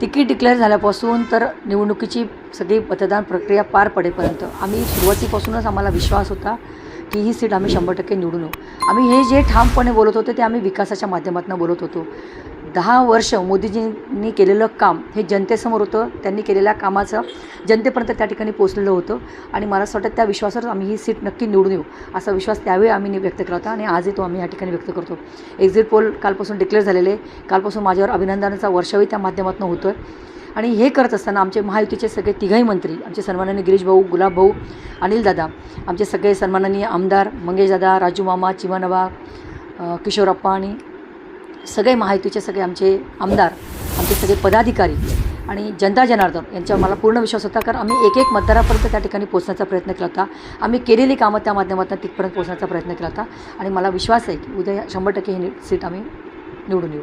Ticket declare झाल्यापासून तर निवडणुकीची सगळी मतदान प्रक्रिया पार पडेपर्यंत. आम्ही सुरुवातीपासूनच आम्हाला विश्वास होता की ही सीट आम्ही शंभर टक्के निवडून आम्ही हे जे ठामपणे बोलत होते ते आम्ही विकासाच्या माध्यमातून बोलत होतो. दहा वर्ष मोदीजींनी केलेलं काम हे जनतेसमोर होतं त्यांनी केलेल्या कामाचं जनतेपर्यंत त्या ठिकाणी पोचलेलं होतं आणि मला असं वाटतं त्या विश्वासावर आम्ही ही सीट नक्की निवडून येऊ असा विश्वास त्यावेळी आम्ही व्यक्त केला होता आणि आजही तो आम्ही या ठिकाणी व्यक्त करतो. एक्झिट पोल कालपासून डिक्लेअर झालेले कालपासून माझ्यावर अभिनंदनाचा वर्षावही त्या माध्यमातून होतो आहे आणि हे करत असताना आमचे महायुतीचे सगळे तिघाही मंत्री आमचे सन्माननीय गिरीश भाऊ गुलाब भाऊ अनिल दादा आमचे सगळे सन्माननीय आमदार मंगेश दादा राजू मामा चिमानवा किशोरप्पा आणि सगळे महायुतीचे सगळे आमचे आमदार आमचे सगळे पदाधिकारी आणि जनता जनार्दन यांच्यावर मला पूर्ण विश्वास होता कारण आम्ही एक एक मतदारापर्यंत त्या ठिकाणी पोहोचण्याचा प्रयत्न केला होता. आम्ही केलेली कामं त्या माध्यमातून तिथपर्यंत पोहोचण्याचा प्रयत्न केला होता आणि मला विश्वास आहे की उद्या शंभर टक्के ही सीट आम्ही निवडून येऊ.